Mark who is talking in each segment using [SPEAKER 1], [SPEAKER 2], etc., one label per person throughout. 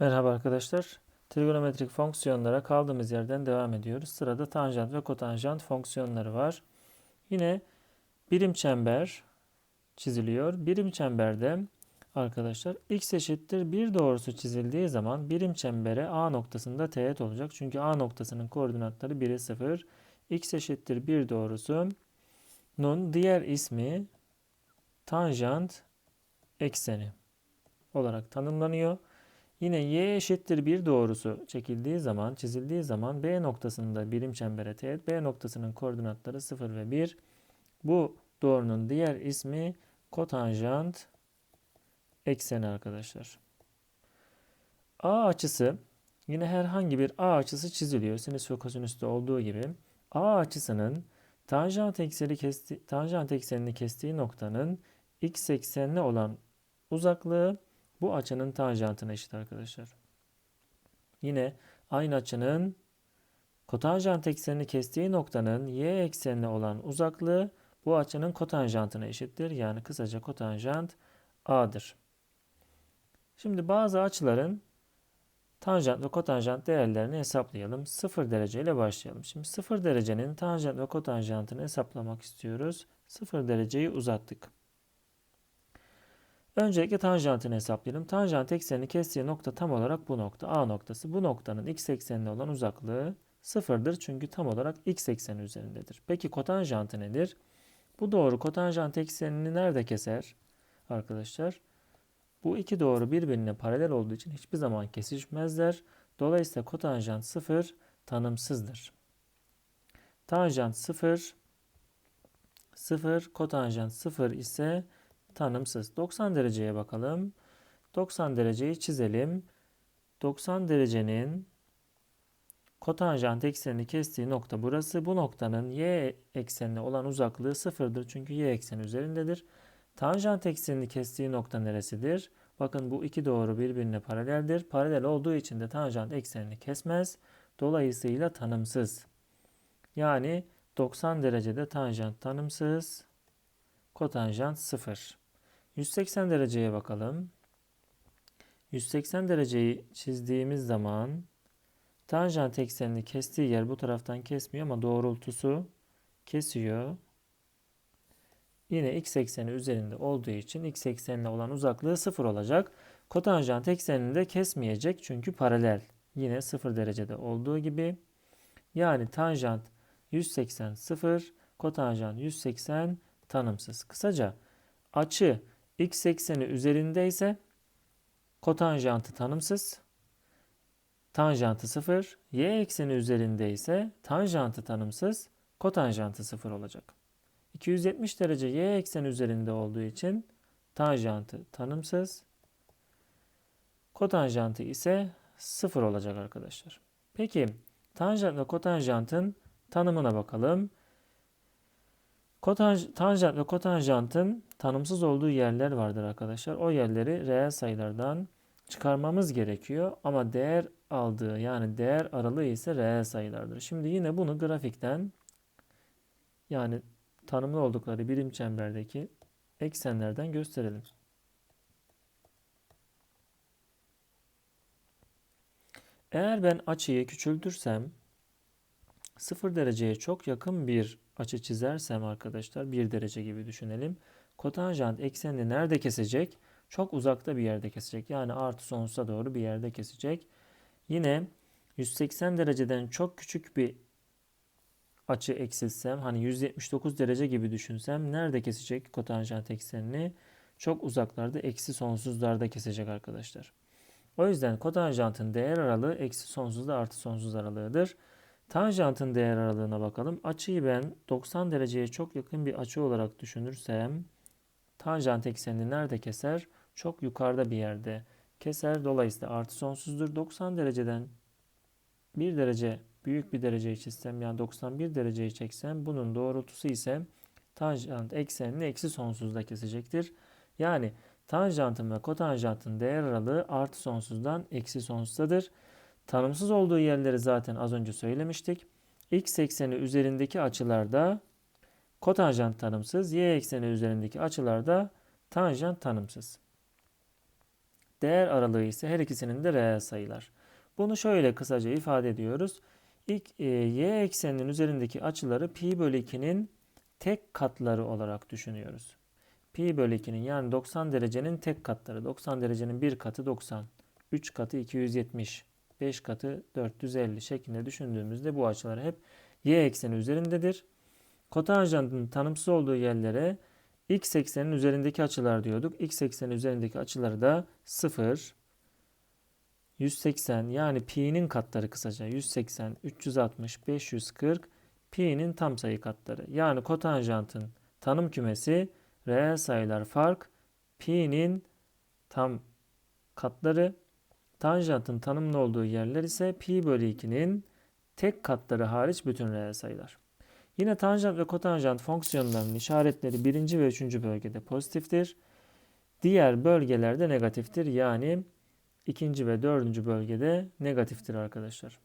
[SPEAKER 1] Merhaba arkadaşlar. Trigonometrik fonksiyonlara kaldığımız yerden devam ediyoruz. Sırada tanjant ve kotanjant fonksiyonları var. Yine birim çember çiziliyor. Birim çemberde arkadaşlar x eşittir 1 doğrusu çizildiği zaman birim çembere A noktasında teğet olacak. Çünkü A noktasının koordinatları 1'e 0. x eşittir 1 doğrusunun diğer ismi tanjant ekseni olarak tanımlanıyor. Yine y eşittir 1 doğrusu çekildiği zaman, çizildiği zaman B noktasında birim çembere teğet, B noktasının koordinatları 0 ve 1. Bu doğrunun diğer ismi kotanjant ekseni arkadaşlar. A açısı yine herhangi bir A açısı çiziliyor. Sinüs ve kosinüste olduğu gibi. A açısının tanjant ekseni kesti, tanjant eksenini kestiği noktanın x eksenine olan uzaklığı bu açının tanjantına eşit arkadaşlar. Yine aynı açının kotanjant eksenini kestiği noktanın y eksenine olan uzaklığı bu açının kotanjantına eşittir. Yani kısaca kotanjant A'dır. Şimdi bazı açıların tanjant ve kotanjant değerlerini hesaplayalım. 0 derece ile başlayalım. Şimdi 0 derecenin tanjant ve kotanjantını hesaplamak istiyoruz. 0 dereceyi uzattık. Öncelikle tanjantını hesaplayalım. Tanjant eksenini kestiği nokta tam olarak bu nokta. A noktası. Bu noktanın x eksenine olan uzaklığı sıfırdır. Çünkü tam olarak x ekseni üzerindedir. Peki kotanjantı nedir? Bu doğru kotanjant eksenini nerede keser? Arkadaşlar bu iki doğru birbirine paralel olduğu için hiçbir zaman kesişmezler. Dolayısıyla kotanjant sıfır tanımsızdır. Tanjant sıfır sıfır kotanjant sıfır ise tanımsız. 90 dereceye bakalım. 90 dereceyi çizelim. 90 derecenin kotanjant eksenini kestiği nokta burası. Bu noktanın y eksenine olan uzaklığı sıfırdır. Çünkü y ekseni üzerindedir. Tanjant eksenini kestiği nokta neresidir? Bakın bu iki doğru birbirine paraleldir. Paralel olduğu için de tanjant eksenini kesmez. Dolayısıyla tanımsız. Yani 90 derecede tanjant tanımsız. Kotanjant 0. 180 dereceye bakalım. 180 dereceyi çizdiğimiz zaman tanjant eksenini kestiği yer bu taraftan kesmiyor ama doğrultusu kesiyor. Yine x ekseni üzerinde olduğu için x eksenine olan uzaklığı 0 olacak. Kotanjant eksenini de kesmeyecek çünkü paralel. Yine 0 derecede olduğu gibi. Yani tanjant 180 0, kotanjant 180 tanımsız. Kısaca açı x ekseni üzerindeyse kotanjantı tanımsız. Tanjantı 0. Y ekseni üzerinde ise tanjantı tanımsız. Kotanjantı 0 olacak. 270 derece y ekseni üzerinde olduğu için tanjantı tanımsız. Kotanjantı ise 0 olacak arkadaşlar. Peki tanjant ve kotanjantın tanımına bakalım. Kotanj, tanjant ve kotanjantın tanımsız olduğu yerler vardır arkadaşlar. O yerleri reel sayılardan çıkarmamız gerekiyor. Ama değer aldığı yani değer aralığı ise reel sayılardır. Şimdi yine bunu grafikten yani tanımlı oldukları birim çemberdeki eksenlerden gösterelim. Eğer ben açıyı küçültürsem 0 dereceye çok yakın bir açı çizersem arkadaşlar 1 derece gibi düşünelim. Kotanjant eksenini nerede kesecek? Çok uzakta bir yerde kesecek. Yani artı sonsuza doğru bir yerde kesecek. Yine 180 dereceden çok küçük bir açı eksilsem hani 179 derece gibi düşünsem nerede kesecek kotanjant eksenini? Çok uzaklarda eksi sonsuzlarda kesecek arkadaşlar. O yüzden kotanjantın değer aralığı eksi sonsuzda artı sonsuz aralığıdır. Tanjantın değer aralığına bakalım. Açıyı ben 90 dereceye çok yakın bir açı olarak düşünürsem tanjant eksenini nerede keser? Çok yukarıda bir yerde keser. Dolayısıyla artı sonsuzdur. 90 dereceden 1 derece büyük bir dereceyi çizsem yani 91 dereceyi çeksem bunun doğrultusu ise tanjant eksenini eksi sonsuzda kesecektir. Yani tanjantın ve kotanjantın değer aralığı artı sonsuzdan eksi sonsuzdadır. Tanımsız olduğu yerleri zaten az önce söylemiştik. X ekseni üzerindeki açılarda kotanjant tanımsız, y ekseni üzerindeki açılarda tanjant tanımsız. Değer aralığı ise her ikisinin de reel sayılar. Bunu şöyle kısaca ifade ediyoruz. İlk e, y ekseninin üzerindeki açıları pi bölü 2'nin tek katları olarak düşünüyoruz. Pi bölü 2'nin yani 90 derecenin tek katları. 90 derecenin bir katı 90. 3 katı 270. 5 katı 450 şeklinde düşündüğümüzde bu açılar hep y ekseni üzerindedir. Kotanjantın tanımsız olduğu yerlere x eksenin üzerindeki açılar diyorduk. x eksenin üzerindeki açıları da 0, 180 yani pi'nin katları kısaca 180, 360, 540 pi'nin tam sayı katları. Yani kotanjantın tanım kümesi reel sayılar fark pi'nin tam katları tanjantın tanımlı olduğu yerler ise pi bölü 2'nin tek katları hariç bütün reel sayılar. Yine tanjant ve kotanjant fonksiyonlarının işaretleri birinci ve üçüncü bölgede pozitiftir. Diğer bölgelerde negatiftir. Yani ikinci ve dördüncü bölgede negatiftir arkadaşlar.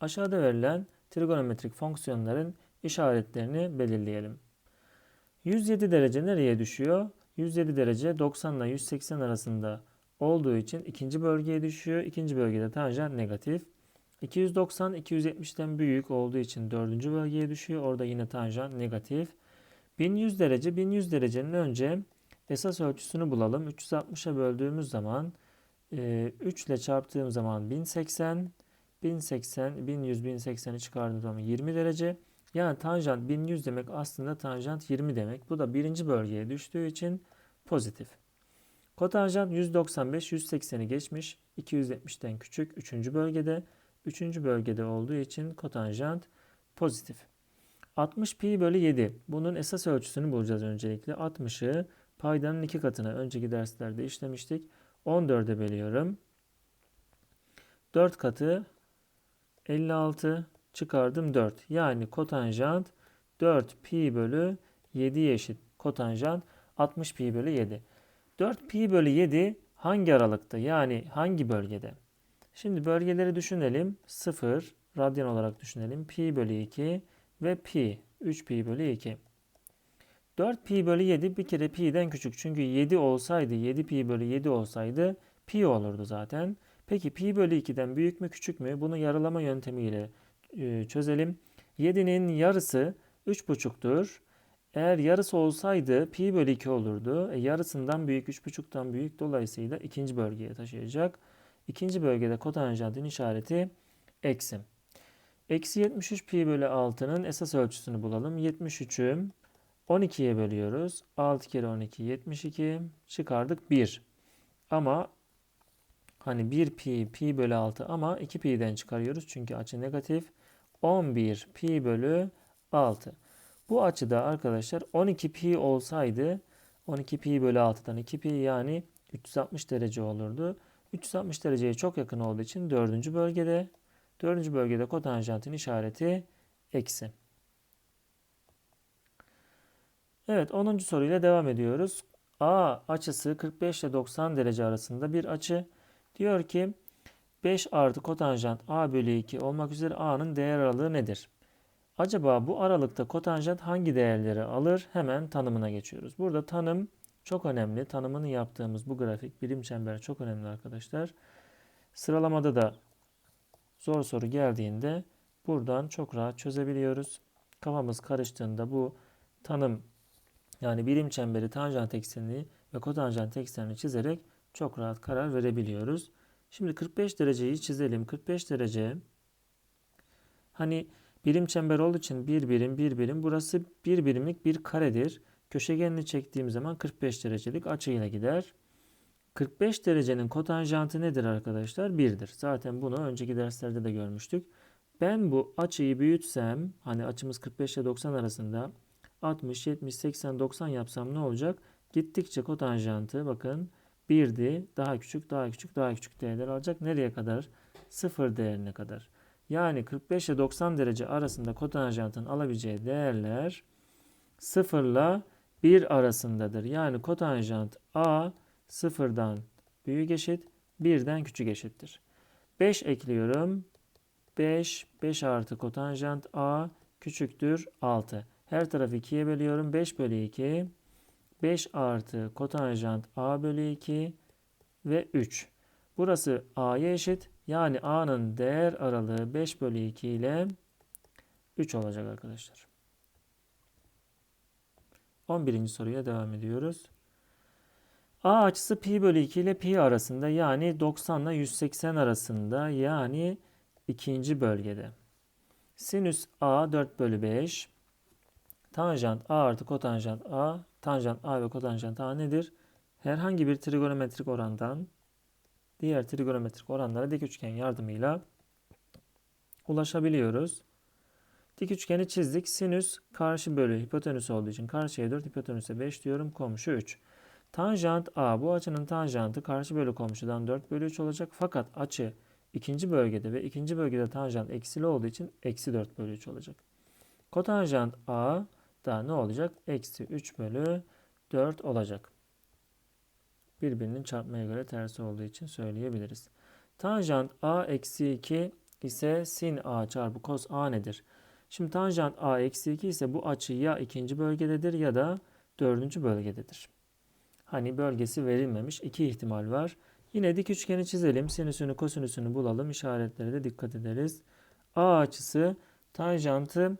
[SPEAKER 1] Aşağıda verilen trigonometrik fonksiyonların işaretlerini belirleyelim. 107 derece nereye düşüyor? 107 derece 90 ile 180 arasında olduğu için ikinci bölgeye düşüyor. İkinci bölgede tanjant negatif. 290 270'ten büyük olduğu için dördüncü bölgeye düşüyor. Orada yine tanjant negatif. 1100 derece 1100 derecenin önce esas ölçüsünü bulalım. 360'a böldüğümüz zaman 3 ile çarptığım zaman 1080 1080 1100 1080'i çıkardığım zaman 20 derece. Yani tanjant 1100 demek aslında tanjant 20 demek. Bu da birinci bölgeye düştüğü için pozitif. Kotanjant 195 180'i geçmiş. 270'ten küçük 3. bölgede. 3. bölgede olduğu için kotanjant pozitif. 60 pi bölü 7. Bunun esas ölçüsünü bulacağız öncelikle. 60'ı paydanın 2 katına önceki derslerde işlemiştik. 14'e bölüyorum. 4 katı 56 çıkardım 4. Yani kotanjant 4 pi bölü 7'ye eşit. Kotanjant 60 pi bölü 7. 4 pi bölü 7 hangi aralıkta yani hangi bölgede? Şimdi bölgeleri düşünelim. 0 radyan olarak düşünelim. Pi bölü 2 ve pi 3 pi bölü 2. 4 pi bölü 7 bir kere pi'den küçük. Çünkü 7 olsaydı 7 pi bölü 7 olsaydı pi olurdu zaten. Peki pi bölü 2'den büyük mü küçük mü? Bunu yarılama yöntemiyle e, çözelim. 7'nin yarısı 3,5'tur. Eğer yarısı olsaydı pi bölü 2 olurdu. E, yarısından büyük 3,5'tan büyük dolayısıyla ikinci bölgeye taşıyacak. İkinci bölgede kotanjantın işareti eksi. Eksi 73 pi bölü 6'nın esas ölçüsünü bulalım. 73'ü 12'ye bölüyoruz. 6 kere 12 72 çıkardık 1. Ama hani 1 pi pi bölü 6 ama 2 pi'den çıkarıyoruz çünkü açı negatif. 11 pi bölü 6. Bu açıda arkadaşlar 12 pi olsaydı 12 pi bölü 6'dan 2 pi yani 360 derece olurdu. 360 dereceye çok yakın olduğu için dördüncü bölgede. Dördüncü bölgede kotanjantın işareti eksi. Evet 10. soruyla devam ediyoruz. A açısı 45 ile 90 derece arasında bir açı. Diyor ki 5 artı kotanjant A bölü 2 olmak üzere A'nın değer aralığı nedir? Acaba bu aralıkta kotanjant hangi değerleri alır? Hemen tanımına geçiyoruz. Burada tanım çok önemli. Tanımını yaptığımız bu grafik birim çember çok önemli arkadaşlar. Sıralamada da zor soru geldiğinde buradan çok rahat çözebiliyoruz. Kafamız karıştığında bu tanım yani birim çemberi tanjant eksenini ve kotanjant eksenini çizerek çok rahat karar verebiliyoruz. Şimdi 45 dereceyi çizelim. 45 derece hani birim çember olduğu için bir birim bir birim burası bir birimlik bir karedir. Köşegenini çektiğim zaman 45 derecelik açıyla gider. 45 derecenin kotanjantı nedir arkadaşlar? 1'dir. Zaten bunu önceki derslerde de görmüştük. Ben bu açıyı büyütsem, hani açımız 45 ile 90 arasında 60, 70, 80, 90 yapsam ne olacak? Gittikçe kotanjantı bakın 1'di, daha küçük, daha küçük, daha küçük değerler alacak. Nereye kadar? 0 değerine kadar. Yani 45 ile 90 derece arasında kotanjantın alabileceği değerler 0 ile 1 arasındadır. Yani kotanjant A sıfırdan büyük eşit, 1'den küçük eşittir. 5 ekliyorum. 5, 5 artı kotanjant A küçüktür 6. Her tarafı 2'ye bölüyorum. 5 bölü 2. 5 artı kotanjant A bölü 2 ve 3. Burası A'ya eşit. Yani A'nın değer aralığı 5 bölü 2 ile 3 olacak arkadaşlar. 11. soruya devam ediyoruz. A açısı pi bölü 2 ile pi arasında yani 90 ile 180 arasında yani ikinci bölgede. Sinüs A 4 bölü 5. Tanjant A artı kotanjant A. Tanjant A ve kotanjant A nedir? Herhangi bir trigonometrik orandan diğer trigonometrik oranlara dik üçgen yardımıyla ulaşabiliyoruz. Dik üçgeni çizdik. Sinüs karşı bölü hipotenüs olduğu için karşıya 4 hipotenüse 5 diyorum. Komşu 3. Tanjant A bu açının tanjantı karşı bölü komşudan 4 bölü 3 olacak. Fakat açı ikinci bölgede ve ikinci bölgede tanjant eksili olduğu için eksi 4 bölü 3 olacak. Kotanjant A da ne olacak? Eksi 3 bölü 4 olacak. Birbirinin çarpmaya göre tersi olduğu için söyleyebiliriz. Tanjant A eksi 2 ise sin A çarpı cos A nedir? Şimdi tanjant A eksi 2 ise bu açı ya ikinci bölgededir ya da dördüncü bölgededir. Hani bölgesi verilmemiş. iki ihtimal var. Yine dik üçgeni çizelim. Sinüsünü kosinüsünü bulalım. İşaretlere de dikkat ederiz. A açısı tanjantı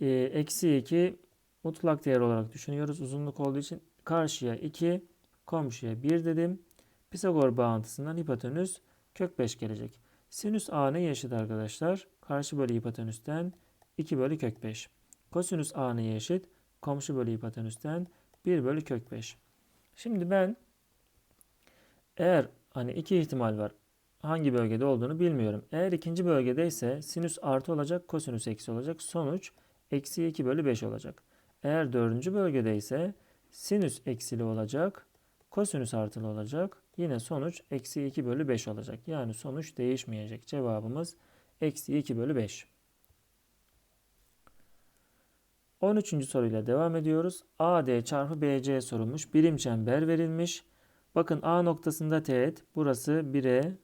[SPEAKER 1] e, eksi 2 mutlak değer olarak düşünüyoruz. Uzunluk olduğu için karşıya 2 komşuya 1 dedim. Pisagor bağıntısından hipotenüs kök 5 gelecek. Sinüs A ne eşit arkadaşlar? Karşı bölü hipotenüsten 2 bölü kök 5. Kosinüs A ne eşit? Komşu bölü hipotenüsten 1 bölü kök 5. Şimdi ben eğer hani iki ihtimal var. Hangi bölgede olduğunu bilmiyorum. Eğer ikinci bölgedeyse sinüs artı olacak, kosinüs eksi olacak. Sonuç eksi 2 bölü 5 olacak. Eğer dördüncü bölgedeyse sinüs eksili olacak, kosinüs artılı olacak. Yine sonuç eksi 2 bölü 5 olacak. Yani sonuç değişmeyecek. Cevabımız eksi 2 bölü 5. 13. soruyla devam ediyoruz. AD çarpı BC sorulmuş. Birim çember verilmiş. Bakın A noktasında teğet. Burası 1'e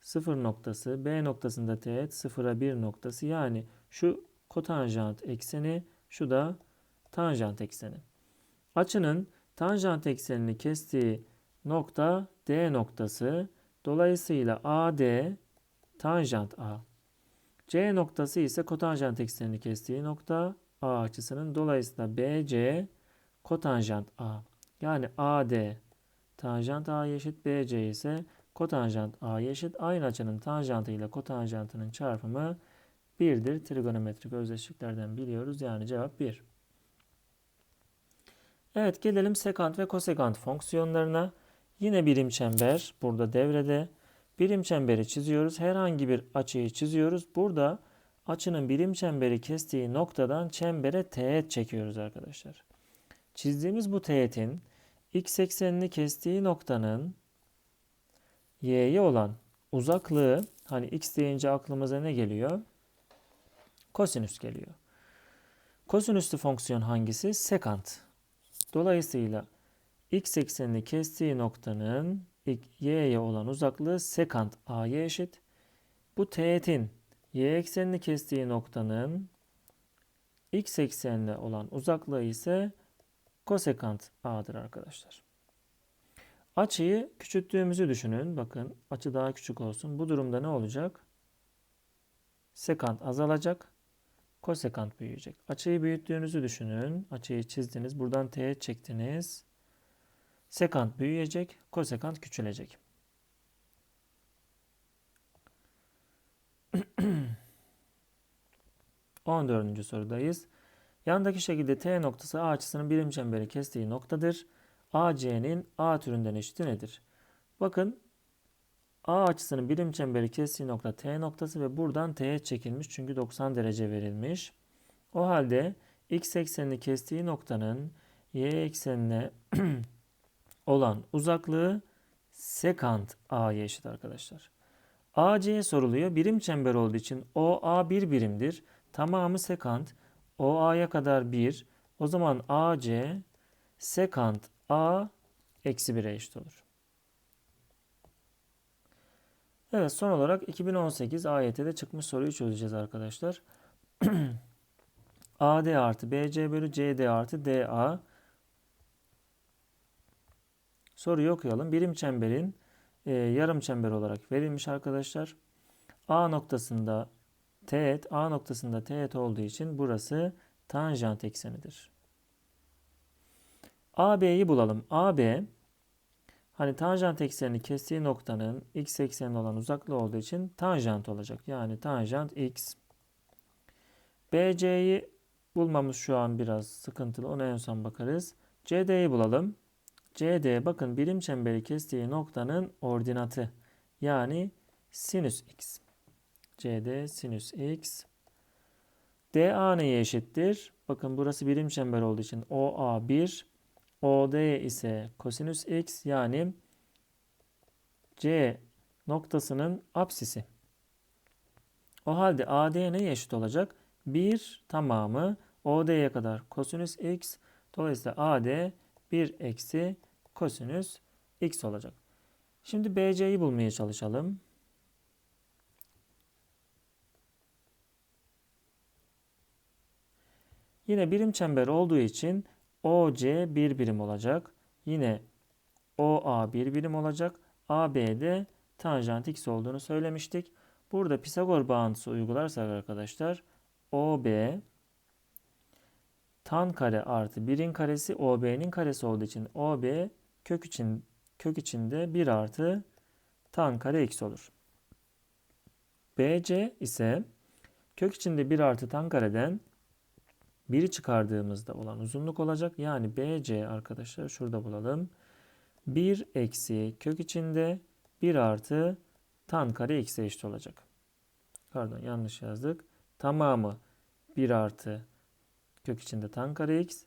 [SPEAKER 1] 0 noktası. B noktasında teğet 0'a 1 noktası. Yani şu kotanjant ekseni. Şu da tanjant ekseni. Açının tanjant eksenini kestiği nokta D noktası. Dolayısıyla AD tanjant A. C noktası ise kotanjant eksenini kestiği nokta A açısının. Dolayısıyla BC kotanjant A. Yani AD tanjant A eşit BC ise kotanjant A eşit. Aynı açının tanjantı ile kotanjantının çarpımı 1'dir. Trigonometrik özdeşliklerden biliyoruz. Yani cevap 1. Evet gelelim sekant ve kosekant fonksiyonlarına. Yine birim çember burada devrede. Birim çemberi çiziyoruz. Herhangi bir açıyı çiziyoruz. Burada açının birim çemberi kestiği noktadan çembere teğet çekiyoruz arkadaşlar. Çizdiğimiz bu teğetin x eksenini kestiği noktanın y'ye olan uzaklığı hani x deyince aklımıza ne geliyor? Kosinüs geliyor. Kosinüslü fonksiyon hangisi? Sekant. Dolayısıyla x eksenini kestiği noktanın y'ye olan uzaklığı sekant a'ya eşit. Bu teğetin y eksenini kestiği noktanın x eksenine olan uzaklığı ise kosekant a'dır arkadaşlar. Açıyı küçülttüğümüzü düşünün. Bakın açı daha küçük olsun. Bu durumda ne olacak? Sekant azalacak. Kosekant büyüyecek. Açıyı büyüttüğünüzü düşünün. Açıyı çizdiniz. Buradan teğet çektiniz. Sekant büyüyecek. Kosekant küçülecek. On dördüncü sorudayız. Yandaki şekilde T noktası A açısının birim çemberi kestiği noktadır. AC'nin A türünden eşiti nedir? Bakın A açısının birim çemberi kestiği nokta T noktası ve buradan T'ye çekilmiş çünkü 90 derece verilmiş. O halde x eksenini kestiği noktanın y eksenine olan uzaklığı sekant a'ya eşit arkadaşlar. AC'ye soruluyor. Birim çember olduğu için OA bir birimdir. Tamamı sekant. OA'ya kadar 1. O zaman AC sekant A eksi 1'e eşit olur. Evet son olarak 2018 AYT'de çıkmış soruyu çözeceğiz arkadaşlar. AD artı BC bölü CD artı DA Soruyu okuyalım. Birim çemberin e, yarım çember olarak verilmiş arkadaşlar. A noktasında teğet, A noktasında teğet olduğu için burası tanjant eksenidir. AB'yi bulalım. AB hani tanjant eksenini kestiği noktanın x eksenine olan uzaklığı olduğu için tanjant olacak. Yani tanjant x. BC'yi bulmamız şu an biraz sıkıntılı. Ona en son bakarız. CD'yi bulalım. CD bakın birim çemberi kestiği noktanın ordinatı. Yani sinüs x. CD sinüs x. DA neye eşittir? Bakın burası birim çember olduğu için OA 1. OD ise kosinüs x yani C noktasının apsisi. O halde AD neye eşit olacak? 1 tamamı OD'ye kadar kosinüs x. Dolayısıyla AD 1 eksi kosinüs x olacak. Şimdi BC'yi bulmaya çalışalım. Yine birim çember olduğu için OC bir birim olacak. Yine OA bir birim olacak. AB'de tanjant x olduğunu söylemiştik. Burada Pisagor bağıntısı uygularsak arkadaşlar OB tan kare artı 1'in karesi OB'nin karesi olduğu için OB kök için kök içinde 1 artı tan kare x olur. BC ise kök içinde 1 artı tan kareden 1'i çıkardığımızda olan uzunluk olacak. Yani BC arkadaşlar şurada bulalım. 1 eksi kök içinde 1 artı tan kare x'e eşit olacak. Pardon yanlış yazdık. Tamamı 1 artı kök içinde tan kare x.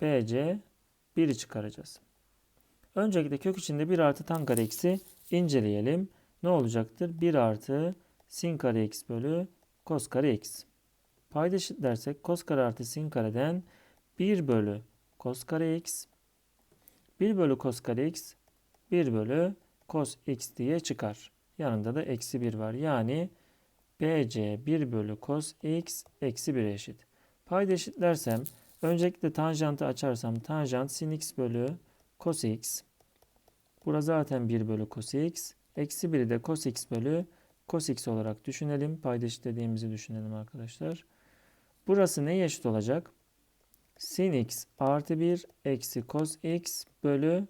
[SPEAKER 1] BC 1'i çıkaracağız. Öncelikle kök içinde 1 artı tan kare x'i inceleyelim. Ne olacaktır? 1 artı sin kare x bölü kos kare x. Payda eşitlersek kos kare artı sin kareden 1 bölü kos kare x 1 bölü kos kare x 1 bölü kos x diye çıkar. Yanında da eksi 1 var. Yani BC 1 bölü kos x eksi 1 eşit. Payda eşitlersem öncelikle tanjantı açarsam tanjant sin x bölü cos x. Burası zaten 1 bölü cos x. Eksi 1'i de cos x bölü cos x olarak düşünelim. Payda eşitlediğimizi düşünelim arkadaşlar. Burası neye eşit olacak? Sin x artı 1 eksi cos x bölü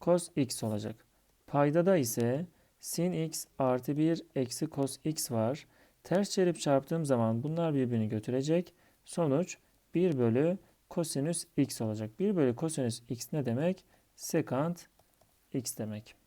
[SPEAKER 1] cos x olacak. Paydada ise sin x artı 1 eksi cos x var. Ters çevirip çarptığım zaman bunlar birbirini götürecek. Sonuç 1 bölü kosinüs x olacak. 1 bölü kosinüs x ne demek? Sekant x demek.